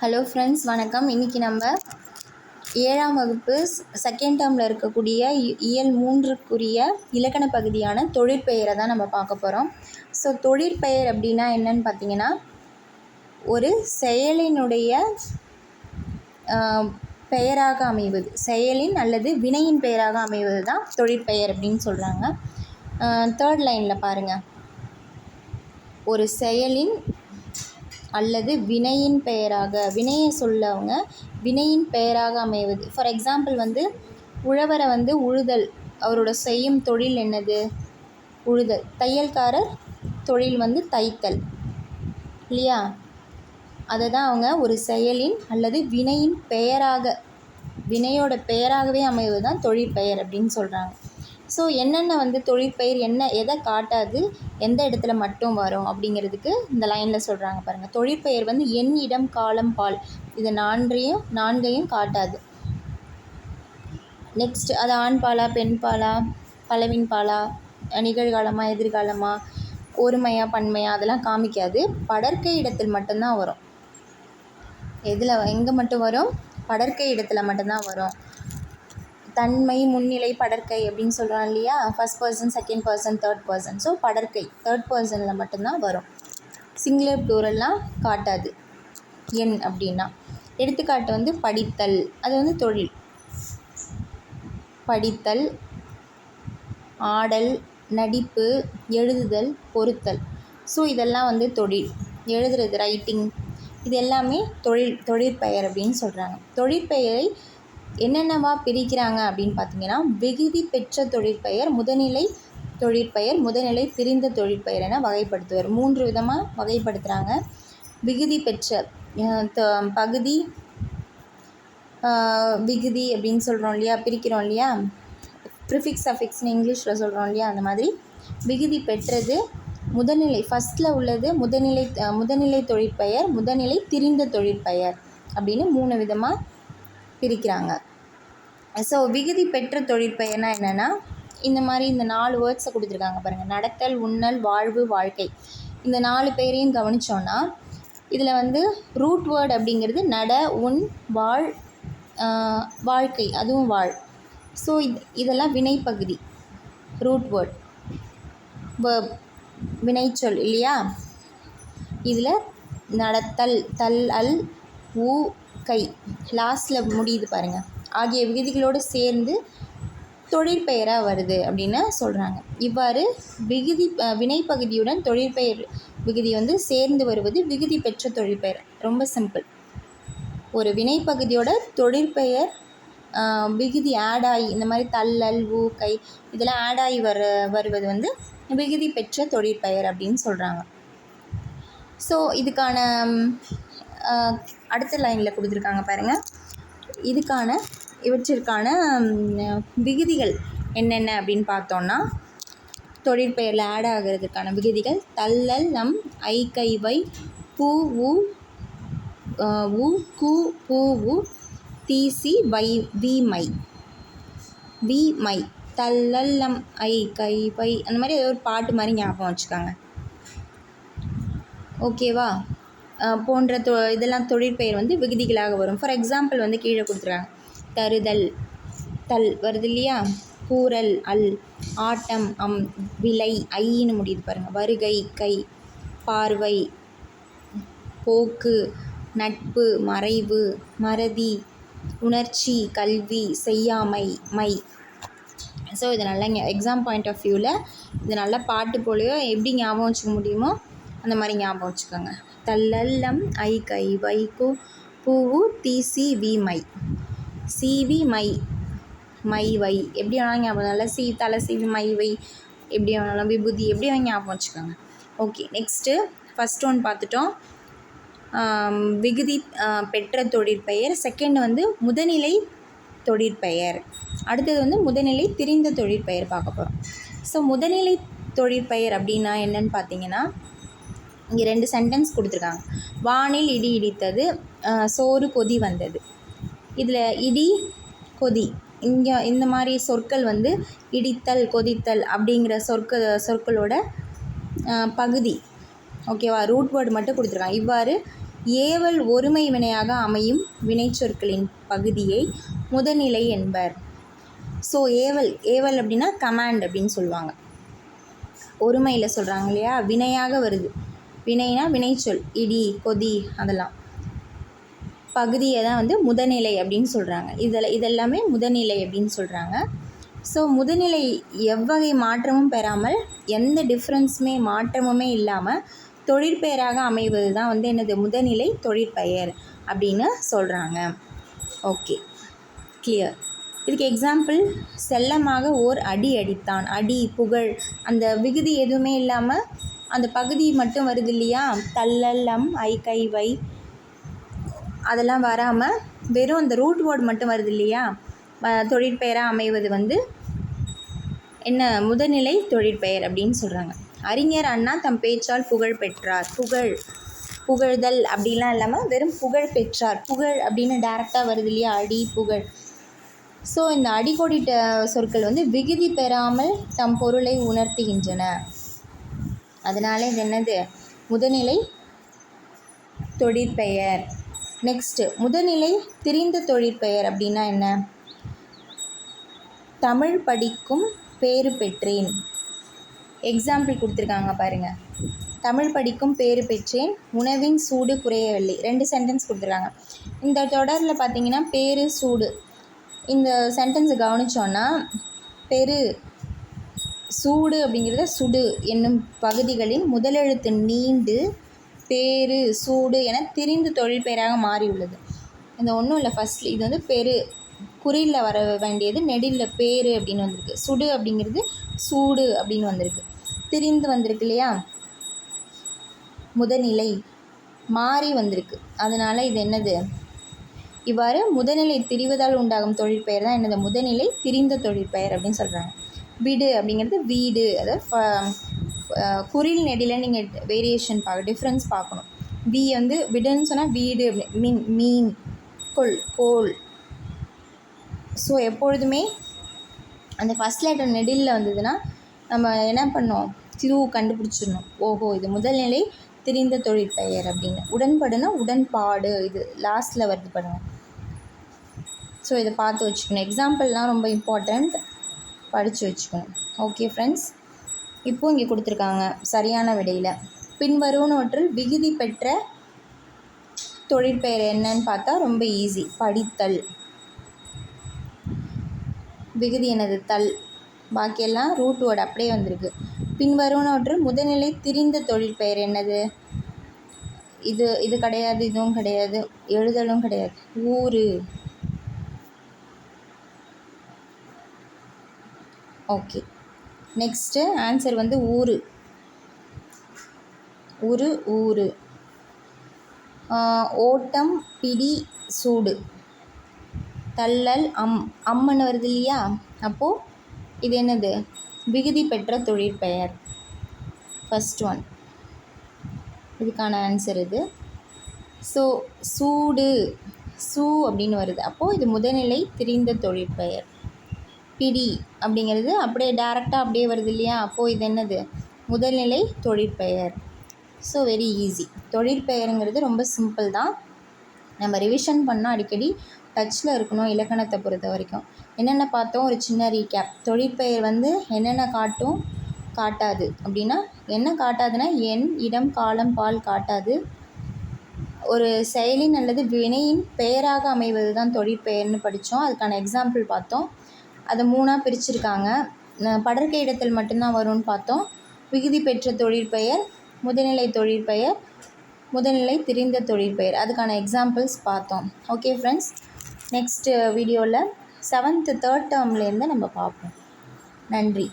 Hello friends வணக்கம். இன்றைக்கி நம்ம ஏழாம் வகுப்பு செகண்ட் டேர்மில் இருக்கக்கூடிய இ- இயல் மூன்றுக்குரிய இலக்கண பகுதியான தொழிற்பெயரை தான் நம்ம பார்க்க போகிறோம் ஸோ தொழிற்பெயர் அப்படின்னா என்னன்னு பார்த்தீங்கன்னா ஒரு செயலினுடைய பெயராக அமைவது. செயலின் அல்லது வினையின் பெயராக அமைவது தான் தொழிற்பெயர் அப்படின்னு சொல்கிறாங்க தேர்ட் லைனில் பாருங்கள் ஒரு செயலின் அல்லது வினையின் பெயராக வினையை சொல்லவங்க வினையின் பெயராக அமைவது. ஃபார் எக்ஸாம்பிள் வந்து உழவரை வந்து உழுதல் அவரோட செய்யும் தொழில் என்னது? உழுதல். தையல்காரர் தொழில் வந்து தைத்தல். இல்லையா? அதை தான் அவங்க ஒரு செயலின் அல்லது வினையின் பெயராக வினையோட பெயராகவே அமைவது தான் தொழிற்பெயர் அப்படின்னு சொல்கிறாங்க ஸோ என்னென்ன வந்து தொழிற்பயிர் என்ன எதை காட்டாது எந்த இடத்துல மட்டும் வரும் அப்படிங்கிறதுக்கு இந்த லைனில் சொல்கிறாங்க பாருங்கள் தொழிற்பயிர் வந்து எண் இடம் காலம் பால். இது நான்கையும் நான்கையும் காட்டாது. நெக்ஸ்ட் அது ஆண் பாலா பெண் பாலா பலவின் பாலா நிகழ்காலமா எதிர்காலமா ஒருமையா பன்மையா அதெல்லாம் காமிக்காது. படற்கை இடத்தில் மட்டும்தான் வரும். எதில் எங்கே மட்டும் வரும்? படற்கை இடத்துல மட்டும்தான் வரும். தன்மை முன்னிலை படற்கை அப்படின்னு சொல்கிறோம் இல்லையா? First person second person third person so படற்கை தேர்ட் பர்சனில் மட்டும்தான் வரும். சிங்குலர் ப்ளூரல்லாம் காட்டாது. என் அப்படின்னா. எடுத்துக்காட்டு வந்து படித்தல். அது வந்து தொழில். படித்தல் ஆடல் நடிப்பு எழுதுதல் பொறுத்தல். ஸோ இதெல்லாம் வந்து தொழில். எழுதுறது ரைட்டிங் இது எல்லாமே தொழில் தொழிற்பெயர் அப்படின்னு சொல்கிறாங்க தொழிற்பெயரை என்னென்னவா பிரிக்கிறாங்க அப்படின்னு பார்த்தீங்கன்னா விகுதி பெற்ற தொழிற்பெயர் முதநிலை தொழிற்பெயர் முதநிலை திரிந்த தொழிற்பெயர் என வகைப்படுத்துவர். மூன்று விதமாக வகைப்படுத்துகிறாங்க விகுதி பெற்ற த- பகுதி விகுதி அப்படின்னு சொல்கிறோம் இல்லையா பிரிக்கிறோம் இல்லையா? ப்ரிஃபிக்ஸ் அஃபிக்ஸ்னு இங்கிலீஷில் சொல்கிறோம் இல்லையா அந்த மாதிரி. விகுதி பெற்றது முதநிலை ஃபஸ்ட்டில் உள்ளது முதநிலை முதநிலை தொழிற்பெயர் முதநிலை திரிந்த தொழிற்பெயர் அப்படின்னு மூணு விதமாக பிரிக்கிறாங்க. ஸோ விகுதி பெற்ற தொழிற்பெயர்னால் என்னென்னா இந்த மாதிரி இந்த நாலு வேர்ட்ஸை கொடுத்துருக்காங்க பாருங்கள் நடத்தல் உண்ணல் வாழ்வு வாழ்க்கை. இந்த நாலு பேரையும் கவனிச்சோன்னா இதில் வந்து ரூட் வேர்ட் அப்படிங்கிறது நட உன் வாழ் வாழ்க்கை அதுவும் வாழ். ஸோ இது இதெல்லாம் வினைப்பகுதி ரூட் வேர்ட் verb வினைச்சொல் இல்லையா? இதில் நடத்தல் தல் அல் ஊ கை. லாஸ்ட்டில் முடியுது பாருங்கள் ஆகிய விகுதிகளோடு சேர்ந்து தொழிற்பெயராக வருது அப்படின்னு சொல்கிறாங்க இவ்வாறு விகுதி வினைப்பகுதியுடன் தொழிற்பெயர் விகுதி வந்து சேர்ந்து வருவது விகுதி பெற்ற தொழிற்பெயர். ரொம்ப சிம்பிள். ஒரு வினைப்பகுதியோட தொழிற்பெயர் விகுதி ஆட் ஆகி இந்த மாதிரி தள்ளல் ஊ கை இதெல்லாம் ஆட் ஆகி வர வருவது வந்து விகுதி பெற்ற தொழிற்பெயர் அப்படின்னு சொல்கிறாங்க ஸோ இதுக்கான அடுத்த லைனில் கொடுத்துருக்காங்க பாருங்கள் இதுக்கான இவற்றிற்கான விகுதிகள் என்னென்ன அப்படின்னு பார்த்தோன்னா தொழிற்பெயரில் ஆட் ஆகிறதுக்கான விகுதிகள் தள்ளல் நம் ஐ கை வை பூ உ உ கு பூ உ தீசி வை வி மை. வி மை. தள்ளல்லம் ஐ கை வை அந்த மாதிரி ஏதோ ஒரு பாட்டு மாதிரி ஞாபகம் வச்சுக்காங்க. ஓகேவா? போன்ற தொ இதெல்லாம் தொழிற்பெயர் வந்து விகுதிகளாக வரும். ஃபார் எக்ஸாம்பிள் வந்து கீழே கொடுத்துருக்காங்க. தருதல் தல் வருது இல்லையா? கூறல் அல் ஆட்டம் அம் விலை ஐன்னு முடியுது பாருங்கள் வருகை கை பார்வை போக்கு நட்பு மறைவு மறதி உணர்ச்சி கல்வி செய்யாமை மை. ஸோ இது நல்லா எக்ஸாம் பாயிண்ட் ஆஃப் வியூவில் இது நல்லா பாட்டு போலையோ எப்படி ஞாபகம் வச்சுக்க முடியுமோ அந்த மாதிரி ஞாபகம் வச்சுக்கோங்க. தல்லல்லம் ஐ கை வைகோ பூவு தீசி வி மை சிவி மை மை வை. எப்படி வேணாலும் ஞாபகம் நல்லா சி தலை சிவி மை வை. எப்படி வேணாலும் விபூதி எப்படி வேணாலும் ஞாபகம் வச்சுக்கோங்க. ஓகே நெக்ஸ்ட்டு ஃபஸ்ட் ஒன் பார்த்துட்டோம். விகுதி பெற்ற தொழிற்பெயர் செகண்ட் வந்து முதநிலை தொழிற்பெயர் அடுத்தது வந்து முதநிலை திரிந்த தொழிற்பெயர் பார்க்க போகிறோம் ஸோ முதநிலை தொழிற்பெயர் அப்படின்னா என்னன்னு பார்த்தீங்கன்னா இங்கே ரெண்டு சென்டென்ஸ் கொடுத்துருக்காங்க. வானில் இடி இடித்தது சோறு கொதி வந்தது. இதில் இடி கொதி. இங்கே இந்த மாதிரி சொற்கள் வந்து இடித்தல் கொதித்தல் அப்படிங்கிற சொற்க சொற்களோட பகுதி. ஓகேவா ரூட் வேர்டு மட்டும் கொடுத்துருக்காங்க. இவ்வாறு ஏவல் ஒருமை வினையாக அமையும் வினைச்சொற்களின் பகுதியை முதநிலை என்பர். ஸோ ஏவல் ஏவல் அப்படின்னா கமாண்ட் அப்படின்னு சொல்லுவாங்க. ஒருமையில் சொல்கிறாங்க இல்லையா? வினையாக வருது. வினைனா வினைச்சொல் இடி கொதி அதெல்லாம். பகுதியை தான் வந்து முதநிலை அப்படின்னு சொல்கிறாங்க இதில் இதெல்லாமே முதநிலை அப்படின்னு சொல்கிறாங்க ஸோ முதுநிலை எவ்வகை மாற்றமும் பெறாமல் எந்த டிஃப்ரென்ஸுமே மாற்றமுமே இல்லாமல் தொழிற்பெயராக அமைவது தான் வந்து எனது முதநிலை தொழிற்பெயர் அப்படின்னு சொல்கிறாங்க ஓகே கிளியர் இதுக்கு எக்ஸாம்பிள் செல்லமாக ஓர் அடி அடித்தான். அடி புகழ் அந்த விகுதி எதுவுமே இல்லாமல் அந்த பகுதி மட்டும் வருது இல்லையா? தள்ளல்லம் ஐ கை வை அதெல்லாம் வராமல் வெறும் அந்த ரூட் வேர்டு மட்டும் வருது இல்லையா? தொழிற்பெயராக அமைவது வந்து என்ன முதநிலை தொழிற்பெயர் அப்படின்னு சொல்கிறாங்க அறிஞர் அண்ணா தம் பேச்சால் புகழ் பெற்றார். புகழ் புகழ்தல் அப்படிலாம் இல்லாமல் வெறும் புகழ் பெற்றார். புகழ் அப்படின்னு டேரெக்டாக வருது இல்லையா? அடி புகழ். ஸோ இந்த அடிக்கோடிட்ட சொற்கள் வந்து விகுதி பெறாமல் தம் பொருளை உணர்த்துகின்றன. அதனால இது என்னது? முதநிலை தொழிற்பெயர். நெக்ஸ்ட்டு முதநிலை திரிந்த தொழிற்பெயர் அப்படின்னா என்ன? தமிழ் படிக்கும் பேறு பெற்றேன். எக்ஸாம்பிள் கொடுத்துருக்காங்க பாருங்கள் தமிழ் படிக்கும் பேறு பெற்றேன் உணவின் சூடு குறையவில்லை. ரெண்டு சென்டென்ஸ் கொடுத்துருக்காங்க. இந்த தொடரில் பார்த்தீங்கன்னா பேரு சூடு. இந்த சென்டென்ஸை கவனித்தோன்னா பெரு சூடு அப்படிங்கிறத சுடு என்னும் பகுதிகளின் முதலெழுத்து நீண்டு பேரு சூடு என திரிந்து தொழில் பெயராக மாறியுள்ளது. இந்த ஒன்றும் இல்லை ஃபஸ்ட் இது வந்து பெரு குறியில் வர வேண்டியது நெடிலில் பேரு அப்படின்னு வந்திருக்கு. சுடு அப்படிங்கிறது சூடு அப்படின்னு வந்திருக்கு. திரிந்து வந்திருக்கு இல்லையா? முதநிலை மாறி வந்திருக்கு. அதனால் இது என்னது? இவ்வாறு முதநிலை திரிவதால் உண்டாகும் தொழிற்பெயர் தான் என்னது? முதநிலை திரிந்த தொழிற்பெயர் அப்படின்னு சொல்கிறாங்க வீடு அப்படிங்கிறது வீடு அதாவது குறில் நெடியில் நீங்கள் வேரியேஷன் பார்க்க டிஃப்ரென்ஸ் பார்க்கணும். வி வந்து விடுன்னு சொன்னால் வீடு மீன் மீன் கொள் கோல் ஸோ எப்பொழுதுமே அந்த ஃபஸ்ட் லெட்டர் நெடிலில் வந்ததுன்னா நம்ம என்ன பண்ணோம் திரு கண்டுபிடிச்சிடணும். ஓஹோ இது முதல்நிலை திரிந்த தொழிற்பெயர் அப்படின்னு. உடன்படுனா உடன்பாடு இது லாஸ்ட்டில் வருது பாருங்கள் ஸோ இதை பார்த்து வச்சுக்கணும். எக்ஸாம்பிள்லாம் ரொம்ப இம்பார்ட்டண்ட் படித்து வச்சுக்கணும். ஓகே ஃப்ரெண்ட்ஸ் இப்போது இங்கே கொடுத்துருக்காங்க சரியான விடையில். பின்வருவனவற்றில் விகுதி பெற்ற தொழிற்பெயர் என்னன்னு பார்த்தா ரொம்ப ஈஸி படித்தல். விகுதி எனது தல். பாக்கியெல்லாம் ரூட் வேர்டு அப்படியே வந்திருக்கு. பின்வருவனவற்றில் முதநிலை திரிந்த தொழிற்பெயர் என்னது? இது இது கிடையாது இதுவும் கிடையாது எழுதலும் கிடையாது. ஊர் ஓகே. நெக்ஸ்ட்டு ஆன்சர் வந்து ஊர். உரு ஊர். ஓட்டம் பிடி சூடு. தள்ளல் அம் அம்மன் வருது இல்லையா? அப்போது இது என்னது? விகுதி பெற்ற தொழிற்பெயர் ஃபஸ்ட் ஒன் இதுக்கான ஆன்சர் இது. ஸோ சூடு. சூ அப்படின்னு வருது. அப்போது இது முதநிலை திரிந்த தொழிற்பெயர் பிடி அப்படிங்கிறது அப்படியே டேரெக்டாக அப்படியே வருது இல்லையா? அப்போது இது என்னது? முதல்நிலை தொழிற்பெயர். ஸோ வெரி ஈஸி தொழிற்பெயருங்கிறது ரொம்ப சிம்பிள் தான். நம்ம ரிவிஷன் பண்ணால் அடிக்கடி டச்சில் இருக்கணும் இலக்கணத்தை பொறுத்த வரைக்கும். என்னென்ன பார்த்தோம்? ஒரு சின்ன ரீகேப் தொழிற்பெயர் வந்து என்னென்ன காட்டும்? காட்டாது. அப்படின்னா என்ன காட்டாதுன்னா எண் இடம் காலம் பால் காட்டாது. ஒரு செயலின் அல்லது வினையின் பெயராக அமைவது தான் தொழிற்பெயர்னு படித்தோம். அதுக்கான எக்ஸாம்பிள் பார்த்தோம். அதை மூணாக பிரிச்சுருக்காங்க. படர்க்கை இடத்தில் மட்டும்தான் வரும்னு பார்த்தோம். விகுதி பெற்ற தொழிற்பெயர் முதுநிலை தொழிற்பெயர் முதுநிலை திரிந்த தொழிற்பெயர் அதுக்கான எக்ஸாம்பிள்ஸ் பார்த்தோம். ஓகே ஃப்ரெண்ட்ஸ் நெக்ஸ்ட்டு வீடியோவில் செவன்த்து தேர்ட் டேர்ம்லேருந்து நம்ம பார்ப்போம். நன்றி.